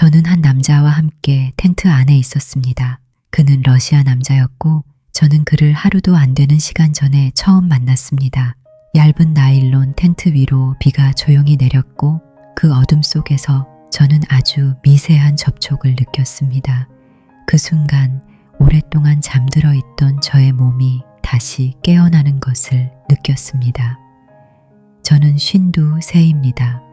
저는 한 남자와 함께 텐트 안에 있었습니다. 그는 러시아 남자였고 저는 그를 하루도 안 되는 시간 전에 처음 만났습니다. 얇은 나일론 텐트 위로 비가 조용히 내렸고 그 어둠 속에서 저는 아주 미세한 접촉을 느꼈습니다. 그 순간 오랫동안 잠들어 있던 저의 몸이 다시 깨어나는 것을 느꼈습니다. 저는 쉰두 세입니다.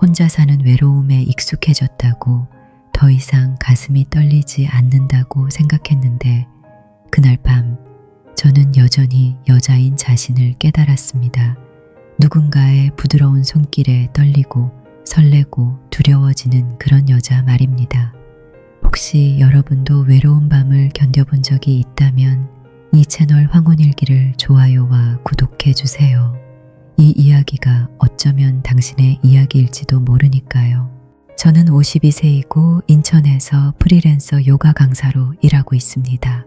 혼자 사는 외로움에 익숙해졌다고 더 이상 가슴이 떨리지 않는다고 생각했는데 그날 밤 저는 여전히 여자인 자신을 깨달았습니다. 누군가의 부드러운 손길에 떨리고 설레고 두려워지는 그런 여자 말입니다. 혹시 여러분도 외로운 밤을 견뎌본 적이 있다면 이 채널 황혼일기를 좋아요와 구독해 주세요. 이 이야기가 어쩌면 당신의 이야기일지도 모르니까요. 저는 52세이고 인천에서 프리랜서 요가 강사로 일하고 있습니다.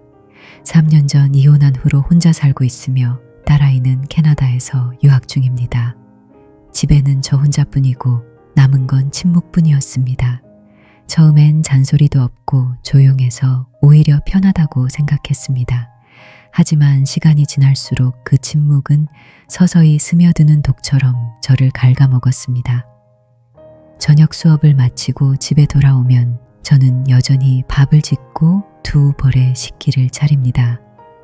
3년 전 이혼한 후로 혼자 살고 있으며 딸아이는 캐나다에서 유학 중입니다. 집에는 저 혼자뿐이고 남은 건 침묵뿐이었습니다. 처음엔 잔소리도 없고 조용해서 오히려 편하다고 생각했습니다. 하지만 시간이 지날수록 그 침묵은 서서히 스며드는 독처럼 저를 갉아먹었습니다. 저녁 수업을 마치고 집에 돌아오면 저는 여전히 밥을 짓고 두 벌의 식기를 차립니다.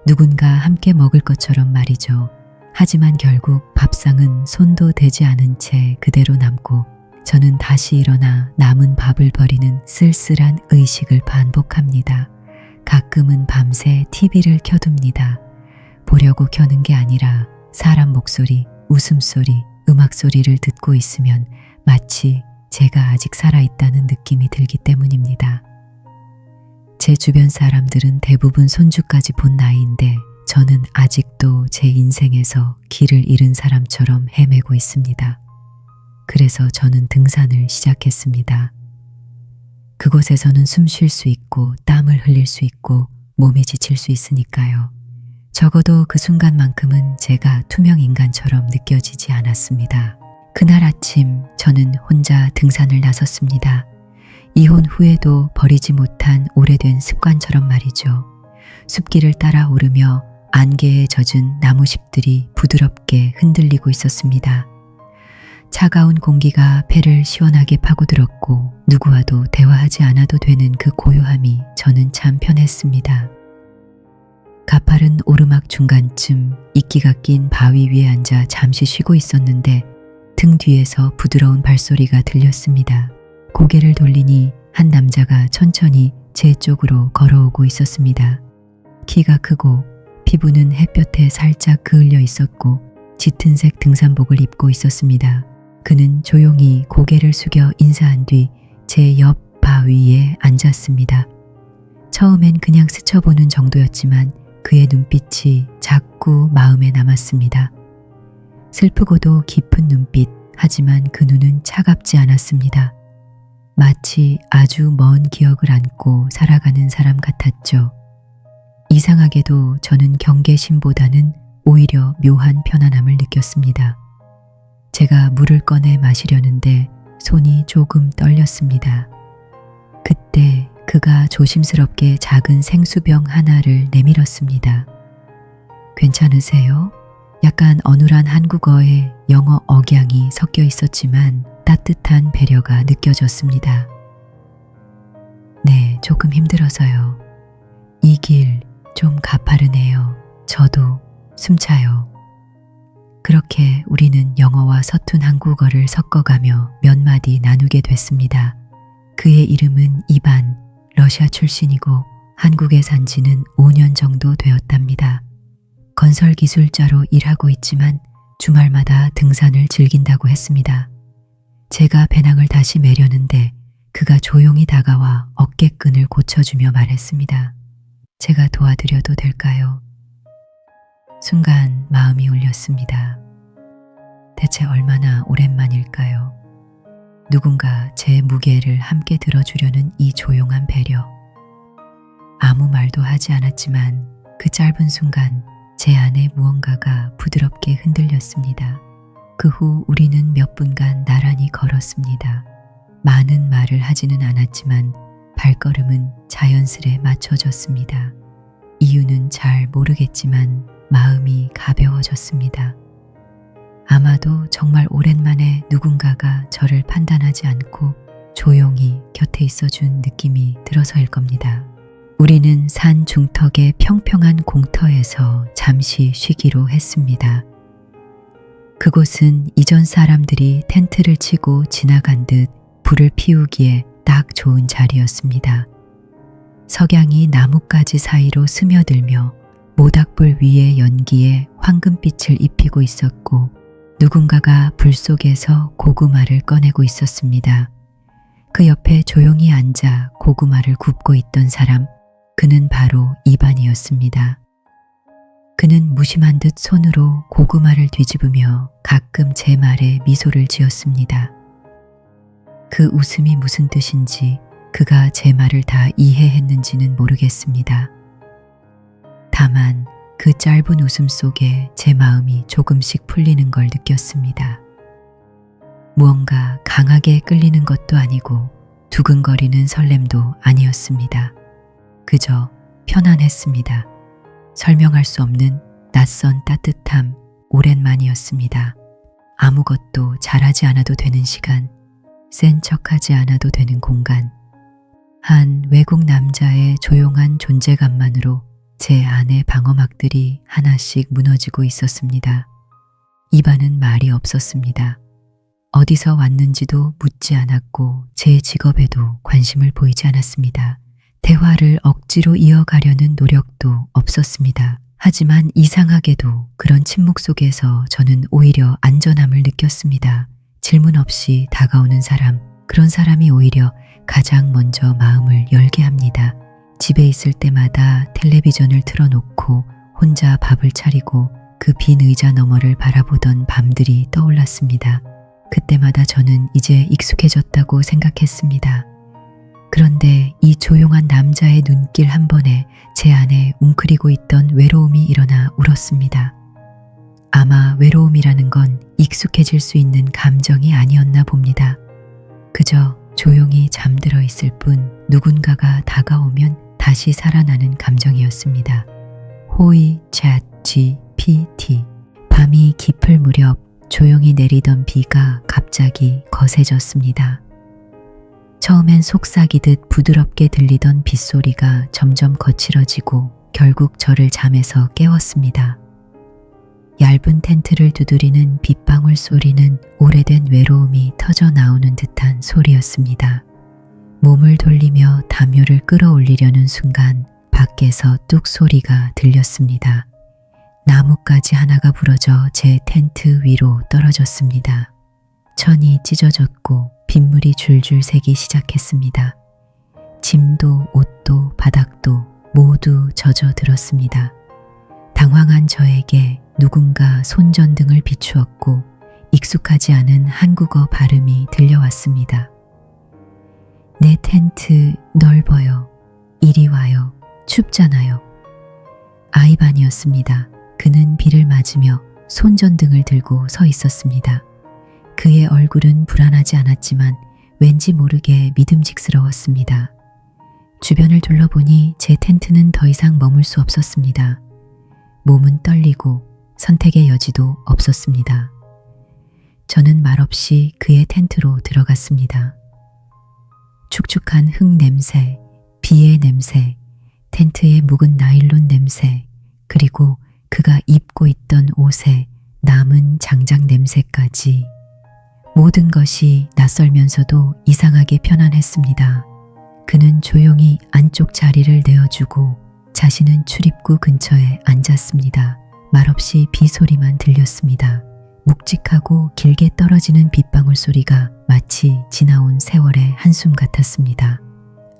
누군가 함께 먹을 것처럼 말이죠. 하지만 결국 밥상은 손도 대지 않은 채 그대로 남고 저는 다시 일어나 남은 밥을 버리는 쓸쓸한 의식을 반복합니다. 가끔은 밤새 TV를 켜둡니다. 보려고 켜는 게 아니라 사람 목소리, 웃음소리, 음악소리를 듣고 있으면 마치 제가 아직 살아있다는 느낌이 들기 때문입니다. 제 주변 사람들은 대부분 손주까지 본 나이인데 저는 아직도 제 인생에서 길을 잃은 사람처럼 헤매고 있습니다. 그래서 저는 등산을 시작했습니다. 그곳에서는 숨 쉴 수 있고 땀을 흘릴 수 있고 몸이 지칠 수 있으니까요. 적어도 그 순간만큼은 제가 투명 인간처럼 느껴지지 않았습니다. 그날 아침 저는 혼자 등산을 나섰습니다. 이혼 후에도 버리지 못한 오래된 습관처럼 말이죠. 숲길을 따라 오르며 안개에 젖은 나무잎들이 부드럽게 흔들리고 있었습니다. 차가운 공기가 폐를 시원하게 파고들었고 누구와도 대화하지 않아도 되는 그 고요함이 저는 참 편했습니다. 가파른 오르막 중간쯤 이끼가 낀 바위 위에 앉아 잠시 쉬고 있었는데 등 뒤에서 부드러운 발소리가 들렸습니다. 고개를 돌리니 한 남자가 천천히 제 쪽으로 걸어오고 있었습니다. 키가 크고 피부는 햇볕에 살짝 그을려 있었고 짙은색 등산복을 입고 있었습니다. 그는 조용히 고개를 숙여 인사한 뒤 제 옆 바위에 앉았습니다. 처음엔 그냥 스쳐보는 정도였지만 그의 눈빛이 자꾸 마음에 남았습니다. 슬프고도 깊은 눈빛, 하지만 그 눈은 차갑지 않았습니다. 마치 아주 먼 기억을 안고 살아가는 사람 같았죠. 이상하게도 저는 경계심보다는 오히려 묘한 편안함을 느꼈습니다. 제가 물을 꺼내 마시려는데 손이 조금 떨렸습니다. 그때 그가 조심스럽게 작은 생수병 하나를 내밀었습니다. 괜찮으세요? 약간 어눌한 한국어에 영어 억양이 섞여 있었지만 따뜻한 배려가 느껴졌습니다. 네, 조금 힘들어서요. 이 길 좀 가파르네요. 저도 숨차요. 그렇게 우리는 영어와 서툰 한국어를 섞어가며 몇 마디 나누게 됐습니다. 그의 이름은 이반, 러시아 출신이고 한국에 산 지는 5년 정도 되었답니다. 건설 기술자로 일하고 있지만 주말마다 등산을 즐긴다고 했습니다. 제가 배낭을 다시 매려는데 그가 조용히 다가와 어깨끈을 고쳐주며 말했습니다. 제가 도와드려도 될까요? 순간 마음이 울렸습니다. 대체 얼마나 오랜만일까요? 누군가 제 무게를 함께 들어주려는 이 조용한 배려. 아무 말도 하지 않았지만 그 짧은 순간 제 안에 무언가가 부드럽게 흔들렸습니다. 그 후 우리는 몇 분간 나란히 걸었습니다. 많은 말을 하지는 않았지만 발걸음은 자연스레 맞춰졌습니다. 이유는 잘 모르겠지만 마음이 가벼워졌습니다. 아마도 정말 오랜만에 누군가가 저를 판단하지 않고 조용히 곁에 있어준 느낌이 들어서일 겁니다. 우리는 산 중턱의 평평한 공터에서 잠시 쉬기로 했습니다. 그곳은 이전 사람들이 텐트를 치고 지나간 듯 불을 피우기에 딱 좋은 자리였습니다. 석양이 나뭇가지 사이로 스며들며 모닥불 위의 연기에 황금빛을 입히고 있었고 누군가가 불 속에서 고구마를 꺼내고 있었습니다. 그 옆에 조용히 앉아 고구마를 굽고 있던 사람, 그는 바로 이반이었습니다. 그는 무심한 듯 손으로 고구마를 뒤집으며 가끔 제 말에 미소를 지었습니다. 그 웃음이 무슨 뜻인지 그가 제 말을 다 이해했는지는 모르겠습니다. 다만 그 짧은 웃음 속에 제 마음이 조금씩 풀리는 걸 느꼈습니다. 무언가 강하게 끌리는 것도 아니고 두근거리는 설렘도 아니었습니다. 그저 편안했습니다. 설명할 수 없는 낯선 따뜻함, 오랜만이었습니다. 아무것도 잘하지 않아도 되는 시간, 센 척하지 않아도 되는 공간, 한 외국 남자의 조용한 존재감만으로 제 안의 방어막들이 하나씩 무너지고 있었습니다. 이반은 말이 없었습니다. 어디서 왔는지도 묻지 않았고 제 직업에도 관심을 보이지 않았습니다. 대화를 억지로 이어가려는 노력도 없었습니다. 하지만 이상하게도 그런 침묵 속에서 저는 오히려 안전함을 느꼈습니다. 질문 없이 다가오는 사람, 그런 사람이 오히려 가장 먼저 마음을 열게 합니다. 집에 있을 때마다 텔레비전을 틀어놓고 혼자 밥을 차리고 그 빈 의자 너머를 바라보던 밤들이 떠올랐습니다. 그때마다 저는 이제 익숙해졌다고 생각했습니다. 그런데 이 조용한 남자의 눈길 한 번에 제 안에 웅크리고 있던 외로움이 일어나 울었습니다. 아마 외로움이라는 건 익숙해질 수 있는 감정이 아니었나 봅니다. 그저 조용히 잠들어 있을 뿐 누군가가 다가오면 다시 살아나는 감정이었습니다. 호의 챗 GPT 밤이 깊을 무렵 조용히 내리던 비가 갑자기 거세졌습니다. 처음엔 속삭이듯 부드럽게 들리던 빗소리가 점점 거칠어지고 결국 저를 잠에서 깨웠습니다. 얇은 텐트를 두드리는 빗방울 소리는 오래된 외로움이 터져 나오는 듯한 소리였습니다. 몸을 돌리며 담요를 끌어올리려는 순간 밖에서 뚝 소리가 들렸습니다. 나뭇가지 하나가 부러져 제 텐트 위로 떨어졌습니다. 천이 찢어졌고 빗물이 줄줄 새기 시작했습니다. 짐도 옷도 바닥도 모두 젖어들었습니다. 당황한 저에게 누군가 손전등을 비추었고 익숙하지 않은 한국어 발음이 들려왔습니다. 내 텐트 넓어요. 이리 와요. 춥잖아요. 아이반이었습니다. 그는 비를 맞으며 손전등을 들고 서 있었습니다. 그의 얼굴은 불안하지 않았지만 왠지 모르게 믿음직스러웠습니다. 주변을 둘러보니 제 텐트는 더 이상 머물 수 없었습니다. 몸은 떨리고 선택의 여지도 없었습니다. 저는 말없이 그의 텐트로 들어갔습니다. 축축한 흙 냄새, 비의 냄새, 텐트의 묵은 나일론 냄새, 그리고 그가 입고 있던 옷에 남은 장작 냄새까지 모든 것이 낯설면서도 이상하게 편안했습니다. 그는 조용히 안쪽 자리를 내어주고 자신은 출입구 근처에 앉았습니다. 말없이 비 소리만 들렸습니다. 묵직하고 길게 떨어지는 빗방울 소리가 마치 지나온 세월의 한숨 같았습니다.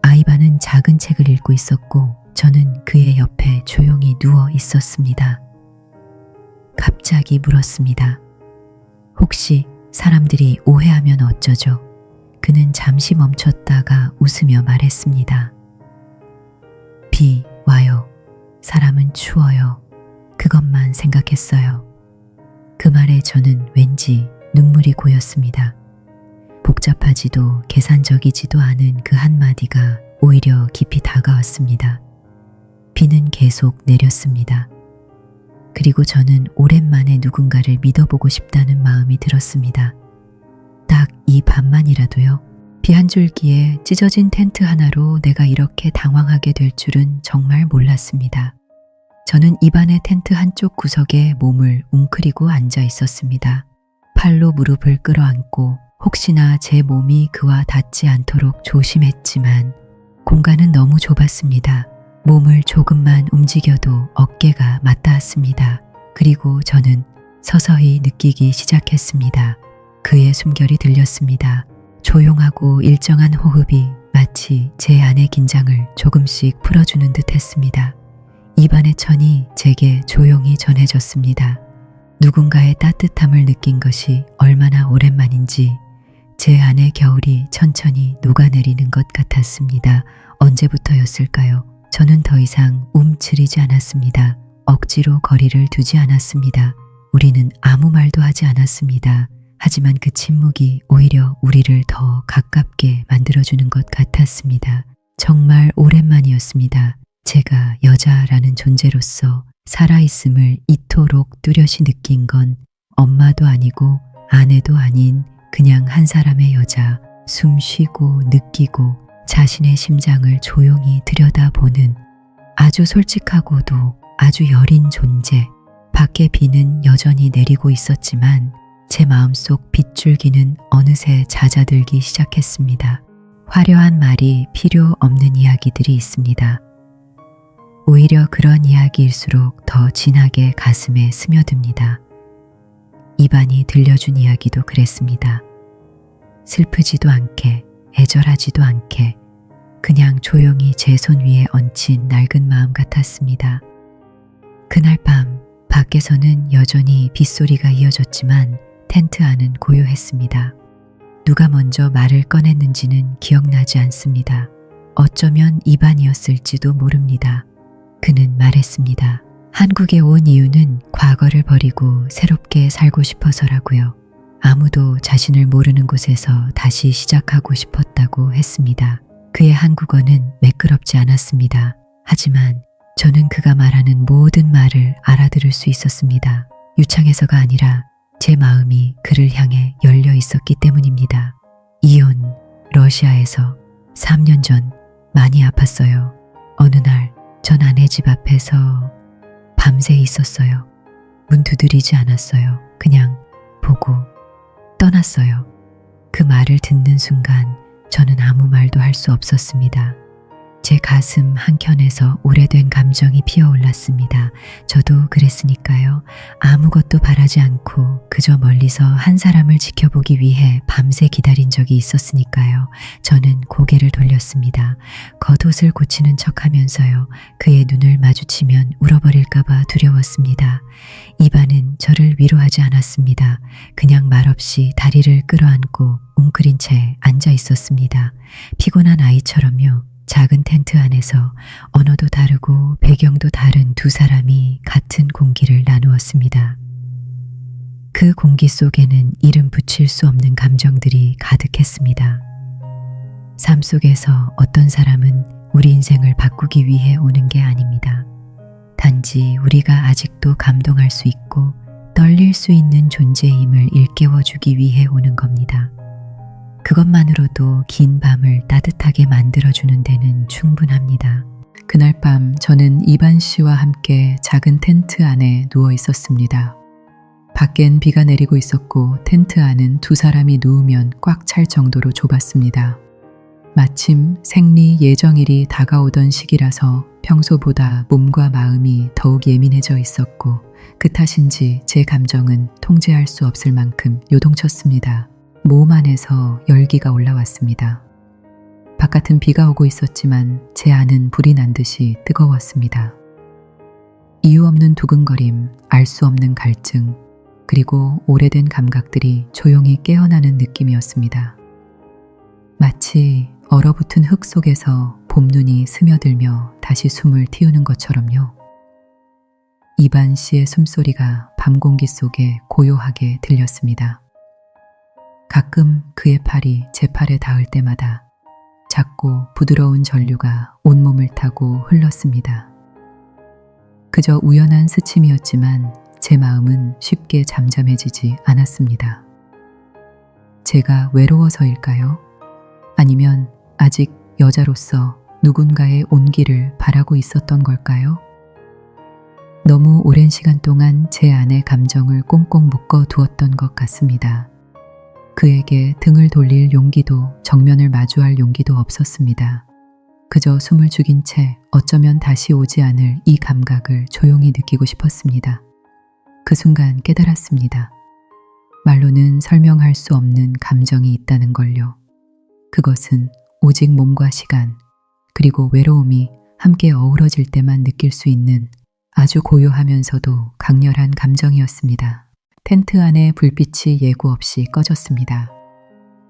아이바는 작은 책을 읽고 있었고 저는 그의 옆에 조용히 누워 있었습니다. 갑자기 물었습니다. 혹시 사람들이 오해하면 어쩌죠? 그는 잠시 멈췄다가 웃으며 말했습니다. 비 와요. 사람은 추워요. 그것만 생각했어요. 그 말에 저는 왠지 눈물이 고였습니다. 복잡하지도 계산적이지도 않은 그 한마디가 오히려 깊이 다가왔습니다. 비는 계속 내렸습니다. 그리고 저는 오랜만에 누군가를 믿어보고 싶다는 마음이 들었습니다. 딱 이 밤만이라도요. 비 한 줄기에 찢어진 텐트 하나로 내가 이렇게 당황하게 될 줄은 정말 몰랐습니다. 저는 입안의 텐트 한쪽 구석에 몸을 웅크리고 앉아 있었습니다. 팔로 무릎을 끌어안고 혹시나 제 몸이 그와 닿지 않도록 조심했지만 공간은 너무 좁았습니다. 몸을 조금만 움직여도 어깨가 맞닿았습니다. 그리고 저는 서서히 느끼기 시작했습니다. 그의 숨결이 들렸습니다. 조용하고 일정한 호흡이 마치 제 안의 긴장을 조금씩 풀어주는 듯 했습니다. 입안의 천이 제게 조용히 전해졌습니다. 누군가의 따뜻함을 느낀 것이 얼마나 오랜만인지 제 안의 겨울이 천천히 녹아내리는 것 같았습니다. 언제부터였을까요? 저는 더 이상 움츠리지 않았습니다. 억지로 거리를 두지 않았습니다. 우리는 아무 말도 하지 않았습니다. 하지만 그 침묵이 오히려 우리를 더 가깝게 만들어주는 것 같았습니다. 정말 오랜만이었습니다. 제가 여자라는 존재로서 살아있음을 이토록 뚜렷이 느낀 건 엄마도 아니고 아내도 아닌 그냥 한 사람의 여자, 숨 쉬고 느끼고 자신의 심장을 조용히 들여다보는 아주 솔직하고도 아주 여린 존재. 밖에 비는 여전히 내리고 있었지만 제 마음속 빗줄기는 어느새 잦아들기 시작했습니다. 화려한 말이 필요 없는 이야기들이 있습니다. 오히려 그런 이야기일수록 더 진하게 가슴에 스며듭니다. 입안이 들려준 이야기도 그랬습니다. 슬프지도 않게, 애절하지도 않게, 그냥 조용히 제 손 위에 얹힌 낡은 마음 같았습니다. 그날 밤, 밖에서는 여전히 빗소리가 이어졌지만 텐트 안은 고요했습니다. 누가 먼저 말을 꺼냈는지는 기억나지 않습니다. 어쩌면 입안이었을지도 모릅니다. 그는 말했습니다. 한국에 온 이유는 과거를 버리고 새롭게 살고 싶어서라고요. 아무도 자신을 모르는 곳에서 다시 시작하고 싶었다고 했습니다. 그의 한국어는 매끄럽지 않았습니다. 하지만 저는 그가 말하는 모든 말을 알아들을 수 있었습니다. 유창해서가 아니라 제 마음이 그를 향해 열려 있었기 때문입니다. 이온, 러시아에서 3년 전 많이 아팠어요. 어느 날 전 아내 집 앞에서 밤새 있었어요. 문 두드리지 않았어요. 그냥 보고 떠났어요. 그 말을 듣는 순간 저는 아무 말도 할 수 없었습니다. 제 가슴 한켠에서 오래된 감정이 피어올랐습니다. 저도 그랬으니까요. 아무것도 바라지 않고 그저 멀리서 한 사람을 지켜보기 위해 밤새 기다린 적이 있었으니까요. 저는 고개를 돌렸습니다. 겉옷을 고치는 척 하면서요. 그의 눈을 마주치면 울어버릴까봐 두려웠습니다. 이반은 저를 위로하지 않았습니다. 그냥 말없이 다리를 끌어안고 웅크린 채 앉아 있었습니다. 피곤한 아이처럼요. 작은 텐트 안에서 언어도 다르고 배경도 다른 두 사람이 같은 공기를 나누었습니다. 그 공기 속에는 이름 붙일 수 없는 감정들이 가득했습니다. 삶 속에서 어떤 사람은 우리 인생을 바꾸기 위해 오는 게 아닙니다. 단지 우리가 아직도 감동할 수 있고 떨릴 수 있는 존재임을 일깨워주기 위해 오는 겁니다. 그것만으로도 긴 밤을 따뜻하게 만들어주는 데는 충분합니다. 그날 밤 저는 이반 씨와 함께 작은 텐트 안에 누워 있었습니다. 밖엔 비가 내리고 있었고 텐트 안은 두 사람이 누우면 꽉 찰 정도로 좁았습니다. 마침 생리 예정일이 다가오던 시기라서 평소보다 몸과 마음이 더욱 예민해져 있었고 그 탓인지 제 감정은 통제할 수 없을 만큼 요동쳤습니다. 몸 안에서 열기가 올라왔습니다. 바깥은 비가 오고 있었지만 제 안은 불이 난 듯이 뜨거웠습니다. 이유 없는 두근거림, 알 수 없는 갈증, 그리고 오래된 감각들이 조용히 깨어나는 느낌이었습니다. 마치 얼어붙은 흙 속에서 봄눈이 스며들며 다시 숨을 틔우는 것처럼요. 이반 씨의 숨소리가 밤 공기 속에 고요하게 들렸습니다. 가끔 그의 팔이 제 팔에 닿을 때마다 작고 부드러운 전류가 온몸을 타고 흘렀습니다. 그저 우연한 스침이었지만 제 마음은 쉽게 잠잠해지지 않았습니다. 제가 외로워서일까요? 아니면 아직 여자로서 누군가의 온기를 바라고 있었던 걸까요? 너무 오랜 시간 동안 제 안에 감정을 꽁꽁 묶어 두었던 것 같습니다. 그에게 등을 돌릴 용기도 정면을 마주할 용기도 없었습니다. 그저 숨을 죽인 채 어쩌면 다시 오지 않을 이 감각을 조용히 느끼고 싶었습니다. 그 순간 깨달았습니다. 말로는 설명할 수 없는 감정이 있다는 걸요. 그것은 오직 몸과 시간, 그리고 외로움이 함께 어우러질 때만 느낄 수 있는 아주 고요하면서도 강렬한 감정이었습니다. 텐트 안에 불빛이 예고 없이 꺼졌습니다.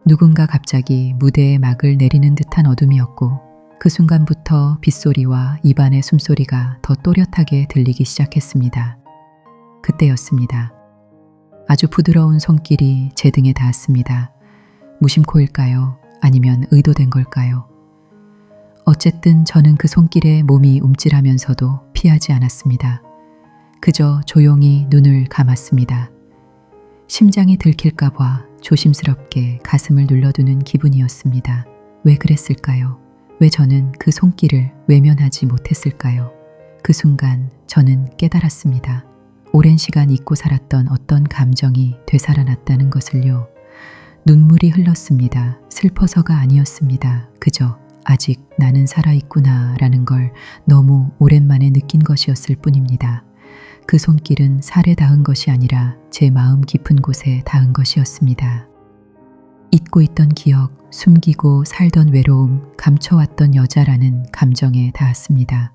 누군가 갑자기 무대에 막을 내리는 듯한 어둠이었고 그 순간부터 빗소리와 입안의 숨소리가 더 또렷하게 들리기 시작했습니다. 그때였습니다. 아주 부드러운 손길이 제 등에 닿았습니다. 무심코일까요? 아니면 의도된 걸까요? 어쨌든 저는 그 손길에 몸이 움찔하면서도 피하지 않았습니다. 그저 조용히 눈을 감았습니다. 심장이 들킬까봐 조심스럽게 가슴을 눌러두는 기분이었습니다. 왜 그랬을까요? 왜 저는 그 손길을 외면하지 못했을까요? 그 순간 저는 깨달았습니다. 오랜 시간 잊고 살았던 어떤 감정이 되살아났다는 것을요. 눈물이 흘렀습니다. 슬퍼서가 아니었습니다. 그저 아직 나는 살아있구나 라는 걸 너무 오랜만에 느낀 것이었을 뿐입니다. 그 손길은 살에 닿은 것이 아니라 제 마음 깊은 곳에 닿은 것이었습니다. 잊고 있던 기억, 숨기고 살던 외로움, 감춰왔던 여자라는 감정에 닿았습니다.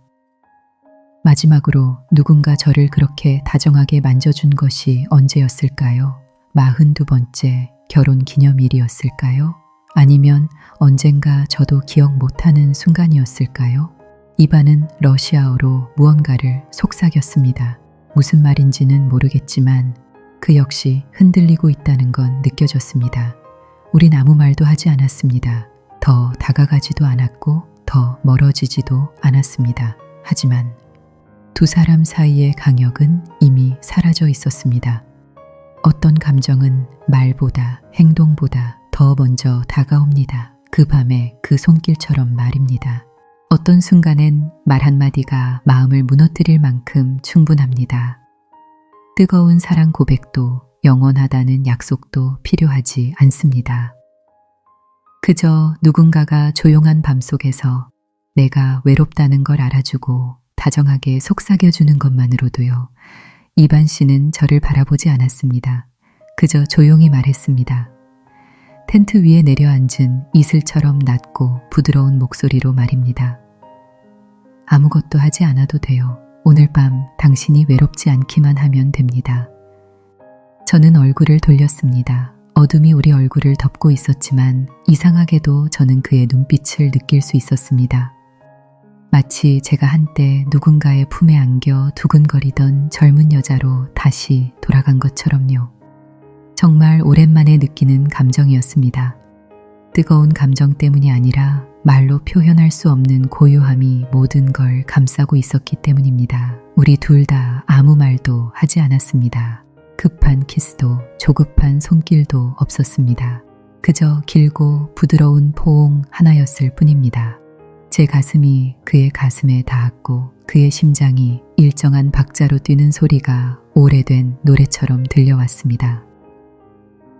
마지막으로 누군가 저를 그렇게 다정하게 만져준 것이 언제였을까요? 마흔 두 번째 결혼 기념일이었을까요? 아니면 언젠가 저도 기억 못하는 순간이었을까요? 입안은 러시아어로 무언가를 속삭였습니다. 무슨 말인지는 모르겠지만 그 역시 흔들리고 있다는 건 느껴졌습니다. 우린 아무 말도 하지 않았습니다. 더 다가가지도 않았고 더 멀어지지도 않았습니다. 하지만 두 사람 사이의 강역은 이미 사라져 있었습니다. 어떤 감정은 말보다 행동보다 더 먼저 다가옵니다. 그 밤에 그 손길처럼 말입니다. 어떤 순간엔 말 한마디가 마음을 무너뜨릴 만큼 충분합니다. 뜨거운 사랑 고백도 영원하다는 약속도 필요하지 않습니다. 그저 누군가가 조용한 밤 속에서 내가 외롭다는 걸 알아주고 다정하게 속삭여주는 것만으로도요. 이반 씨는 저를 바라보지 않았습니다. 그저 조용히 말했습니다. 텐트 위에 내려앉은 이슬처럼 낮고 부드러운 목소리로 말입니다. 아무것도 하지 않아도 돼요. 오늘 밤 당신이 외롭지 않기만 하면 됩니다. 저는 얼굴을 돌렸습니다. 어둠이 우리 얼굴을 덮고 있었지만 이상하게도 저는 그의 눈빛을 느낄 수 있었습니다. 마치 제가 한때 누군가의 품에 안겨 두근거리던 젊은 여자로 다시 돌아간 것처럼요. 정말 오랜만에 느끼는 감정이었습니다. 뜨거운 감정 때문이 아니라 말로 표현할 수 없는 고요함이 모든 걸 감싸고 있었기 때문입니다. 우리 둘 다 아무 말도 하지 않았습니다. 급한 키스도 조급한 손길도 없었습니다. 그저 길고 부드러운 포옹 하나였을 뿐입니다. 제 가슴이 그의 가슴에 닿았고 그의 심장이 일정한 박자로 뛰는 소리가 오래된 노래처럼 들려왔습니다.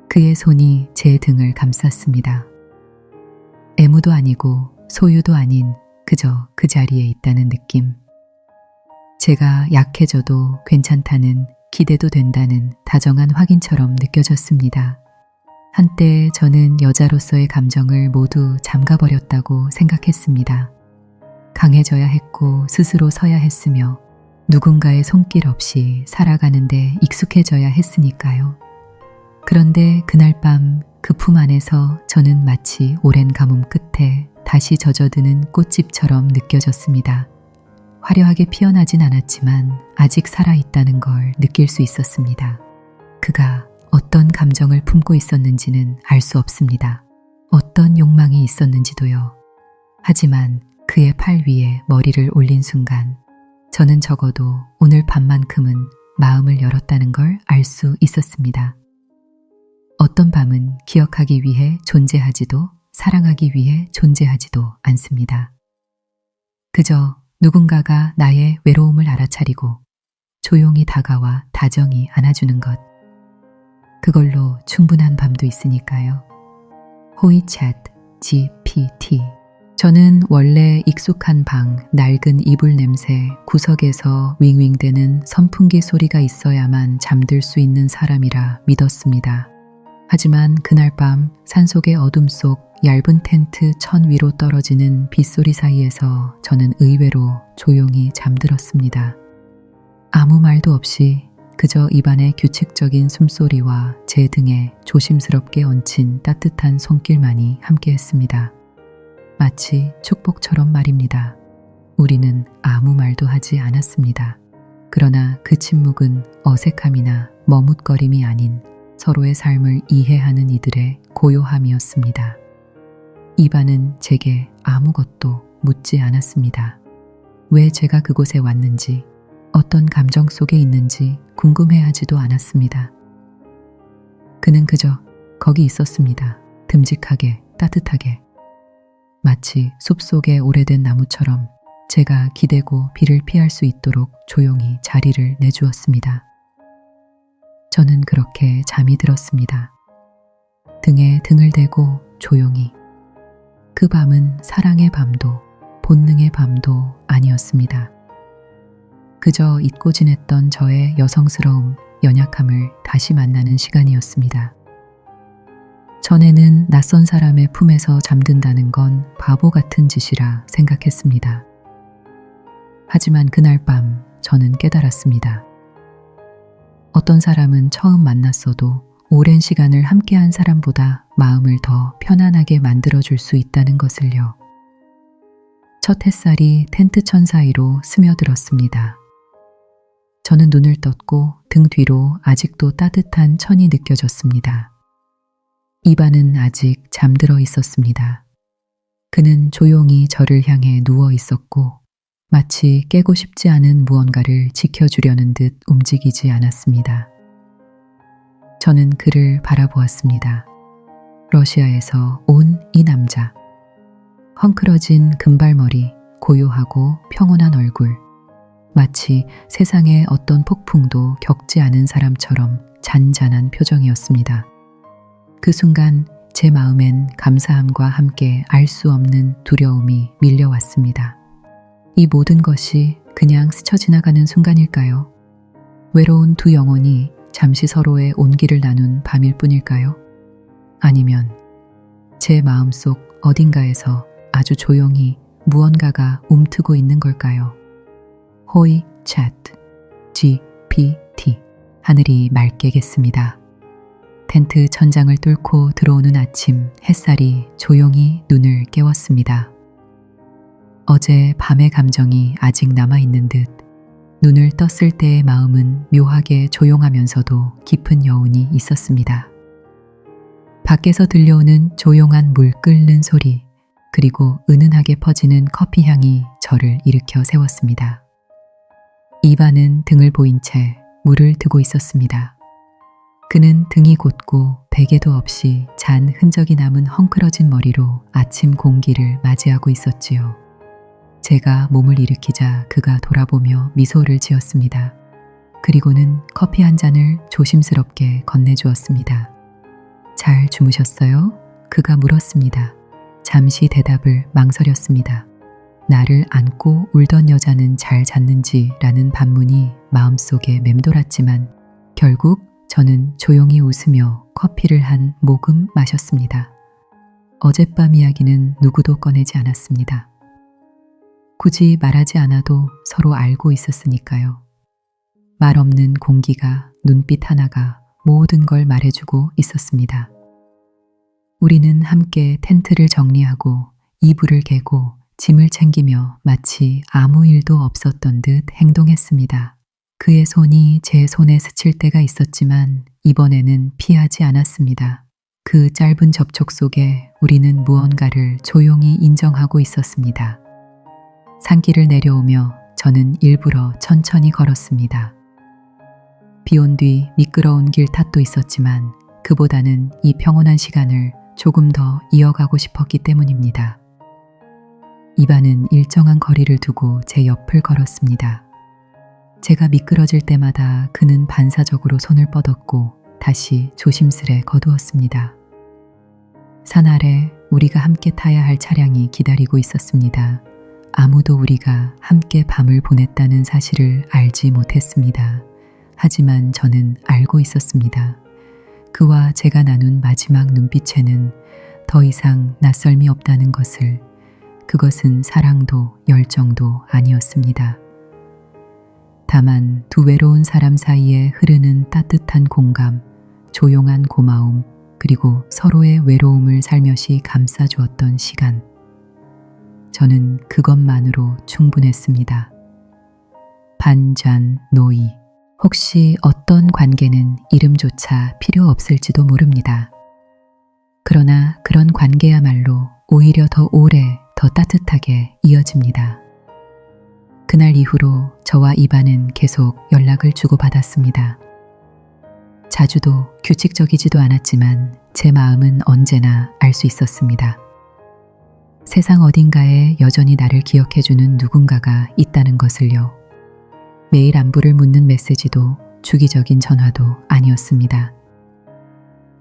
그의 손이 제 등을 감쌌습니다. 애무도 아니고 소유도 아닌 그저 그 자리에 있다는 느낌. 제가 약해져도 괜찮다는 기대도 된다는 다정한 확인처럼 느껴졌습니다. 한때 저는 여자로서의 감정을 모두 잠가버렸다고 생각했습니다. 강해져야 했고 스스로 서야 했으며 누군가의 손길 없이 살아가는데 익숙해져야 했으니까요. 그런데 그날 밤 그 품 안에서 저는 마치 오랜 가뭄 끝에 다시 젖어드는 꽃집처럼 느껴졌습니다. 화려하게 피어나진 않았지만 아직 살아있다는 걸 느낄 수 있었습니다. 그가 어떤 감정을 품고 있었는지는 알 수 없습니다. 어떤 욕망이 있었는지도요. 하지만 그의 팔 위에 머리를 올린 순간 저는 적어도 오늘 밤만큼은 마음을 열었다는 걸 알 수 있었습니다. 어떤 밤은 기억하기 위해 존재하지도 사랑하기 위해 존재하지도 않습니다. 그저 누군가가 나의 외로움을 알아차리고 조용히 다가와 다정히 안아주는 것. 그걸로 충분한 밤도 있으니까요. 호이챗 GPT. 저는 원래 익숙한 방, 낡은 이불 냄새, 구석에서 윙윙대는 선풍기 소리가 있어야만 잠들 수 있는 사람이라 믿었습니다. 하지만 그날 밤 산속의 어둠 속 얇은 텐트 천 위로 떨어지는 빗소리 사이에서 저는 의외로 조용히 잠들었습니다. 아무 말도 없이 그저 입안의 규칙적인 숨소리와 제 등에 조심스럽게 얹힌 따뜻한 손길만이 함께했습니다. 마치 축복처럼 말입니다. 우리는 아무 말도 하지 않았습니다. 그러나 그 침묵은 어색함이나 머뭇거림이 아닌 서로의 삶을 이해하는 이들의 고요함이었습니다. 이반은 제게 아무것도 묻지 않았습니다. 왜 제가 그곳에 왔는지, 어떤 감정 속에 있는지 궁금해하지도 않았습니다. 그는 그저 거기 있었습니다. 듬직하게, 따뜻하게. 마치 숲속의 오래된 나무처럼 제가 기대고 비를 피할 수 있도록 조용히 자리를 내주었습니다. 저는 그렇게 잠이 들었습니다. 등에 등을 대고 조용히. 그 밤은 사랑의 밤도 본능의 밤도 아니었습니다. 그저 잊고 지냈던 저의 여성스러움, 연약함을 다시 만나는 시간이었습니다. 전에는 낯선 사람의 품에서 잠든다는 건 바보 같은 짓이라 생각했습니다. 하지만 그날 밤 저는 깨달았습니다. 어떤 사람은 처음 만났어도 오랜 시간을 함께한 사람보다 마음을 더 편안하게 만들어줄 수 있다는 것을요. 첫 햇살이 텐트 천 사이로 스며들었습니다. 저는 눈을 떴고 등 뒤로 아직도 따뜻한 천이 느껴졌습니다. 이반은 아직 잠들어 있었습니다. 그는 조용히 저를 향해 누워 있었고 마치 깨고 싶지 않은 무언가를 지켜주려는 듯 움직이지 않았습니다. 저는 그를 바라보았습니다. 러시아에서 온 이 남자. 헝클어진 금발머리, 고요하고 평온한 얼굴. 마치 세상의 어떤 폭풍도 겪지 않은 사람처럼 잔잔한 표정이었습니다. 그 순간 제 마음엔 감사함과 함께 알 수 없는 두려움이 밀려왔습니다. 이 모든 것이 그냥 스쳐 지나가는 순간일까요? 외로운 두 영혼이 잠시 서로의 온기를 나눈 밤일 뿐일까요? 아니면 제 마음속 어딘가에서 아주 조용히 무언가가 움트고 있는 걸까요? 호이 차트 GPT 하늘이 맑게 겠습니다. 텐트 천장을 뚫고 들어오는 아침 햇살이 조용히 눈을 깨웠습니다. 어제 밤의 감정이 아직 남아있는 듯 눈을 떴을 때의 마음은 묘하게 조용하면서도 깊은 여운이 있었습니다. 밖에서 들려오는 조용한 물 끓는 소리, 그리고 은은하게 퍼지는 커피 향이 저를 일으켜 세웠습니다. 이반은 등을 보인 채 물을 드고 있었습니다. 그는 등이 곧고 베개도 없이 잔 흔적이 남은 헝클어진 머리로 아침 공기를 맞이하고 있었지요. 제가 몸을 일으키자 그가 돌아보며 미소를 지었습니다. 그리고는 커피 한 잔을 조심스럽게 건네주었습니다. 잘 주무셨어요? 그가 물었습니다. 잠시 대답을 망설였습니다. 나를 안고 울던 여자는 잘 잤는지 라는 반문이 마음속에 맴돌았지만 결국 저는 조용히 웃으며 커피를 한 모금 마셨습니다. 어젯밤 이야기는 누구도 꺼내지 않았습니다. 굳이 말하지 않아도 서로 알고 있었으니까요. 말 없는 공기가 눈빛 하나가 모든 걸 말해주고 있었습니다. 우리는 함께 텐트를 정리하고 이불을 개고 짐을 챙기며 마치 아무 일도 없었던 듯 행동했습니다. 그의 손이 제 손에 스칠 때가 있었지만 이번에는 피하지 않았습니다. 그 짧은 접촉 속에 우리는 무언가를 조용히 인정하고 있었습니다. 산길을 내려오며 저는 일부러 천천히 걸었습니다. 비온 뒤 미끄러운 길 탓도 있었지만 그보다는 이 평온한 시간을 조금 더 이어가고 싶었기 때문입니다. 이반은 일정한 거리를 두고 제 옆을 걸었습니다. 제가 미끄러질 때마다 그는 반사적으로 손을 뻗었고 다시 조심스레 거두었습니다. 산 아래 우리가 함께 타야 할 차량이 기다리고 있었습니다. 아무도 우리가 함께 밤을 보냈다는 사실을 알지 못했습니다. 하지만 저는 알고 있었습니다. 그와 제가 나눈 마지막 눈빛에는 더 이상 낯설미 없다는 것을 그것은 사랑도 열정도 아니었습니다. 다만 두 외로운 사람 사이에 흐르는 따뜻한 공감, 조용한 고마움, 그리고 서로의 외로움을 살며시 감싸주었던 시간. 저는 그것만으로 충분했습니다. 반잔 노이. 혹시 어떤 관계는 이름조차 필요 없을지도 모릅니다. 그러나 그런 관계야말로 오히려 더 오래, 더 따뜻하게 이어집니다. 그날 이후로 저와 이반은 계속 연락을 주고받았습니다. 자주도 규칙적이지도 않았지만 제 마음은 언제나 알 수 있었습니다. 세상 어딘가에 여전히 나를 기억해주는 누군가가 있다는 것을요. 매일 안부를 묻는 메시지도 주기적인 전화도 아니었습니다.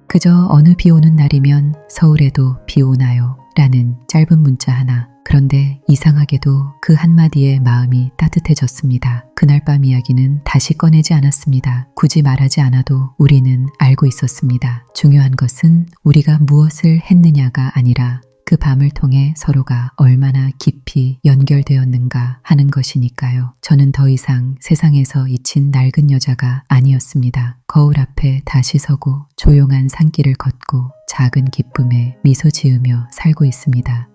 그저 어느 비 오는 날이면 서울에도 비 오나요? 라는 짧은 문자 하나. 그런데 이상하게도 그 한마디에 마음이 따뜻해졌습니다. 그날 밤 이야기는 다시 꺼내지 않았습니다. 굳이 말하지 않아도 우리는 알고 있었습니다. 중요한 것은 우리가 무엇을 했느냐가 아니라 그 밤을 통해 서로가 얼마나 깊이 연결되었는가 하는 것이니까요. 저는 더 이상 세상에서 잊힌 낡은 여자가 아니었습니다. 거울 앞에 다시 서고 조용한 산길을 걷고 작은 기쁨에 미소 지으며 살고 있습니다.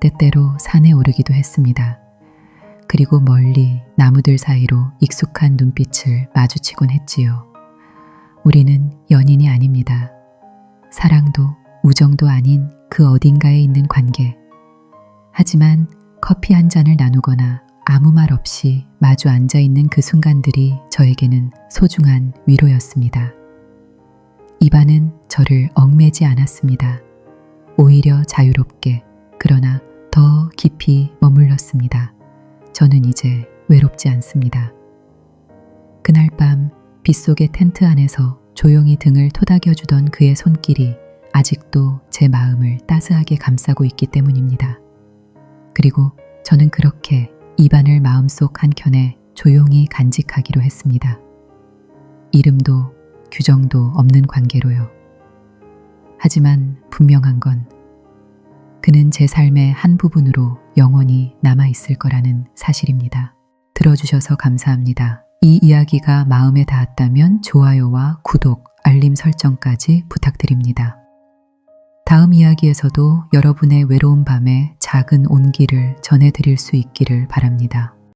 때때로 산에 오르기도 했습니다. 그리고 멀리 나무들 사이로 익숙한 눈빛을 마주치곤 했지요. 우리는 연인이 아닙니다. 사랑도 우정도 아닌 그 어딘가에 있는 관계. 하지만 커피 한 잔을 나누거나 아무 말 없이 마주 앉아 있는 그 순간들이 저에게는 소중한 위로였습니다. 이반은 저를 얽매지 않았습니다. 오히려 자유롭게, 그러나 더 깊이 머물렀습니다. 저는 이제 외롭지 않습니다. 그날 밤 빗속의 텐트 안에서 조용히 등을 토닥여주던 그의 손길이 아직도 제 마음을 따스하게 감싸고 있기 때문입니다. 그리고 저는 그렇게 입안을 마음속 한켠에 조용히 간직하기로 했습니다. 이름도 규정도 없는 관계로요. 하지만 분명한 건 그는 제 삶의 한 부분으로 영원히 남아 있을 거라는 사실입니다. 들어주셔서 감사합니다. 이 이야기가 마음에 닿았다면 좋아요와 구독, 알림 설정까지 부탁드립니다. 다음 이야기에서도 여러분의 외로운 밤에 작은 온기를 전해드릴 수 있기를 바랍니다.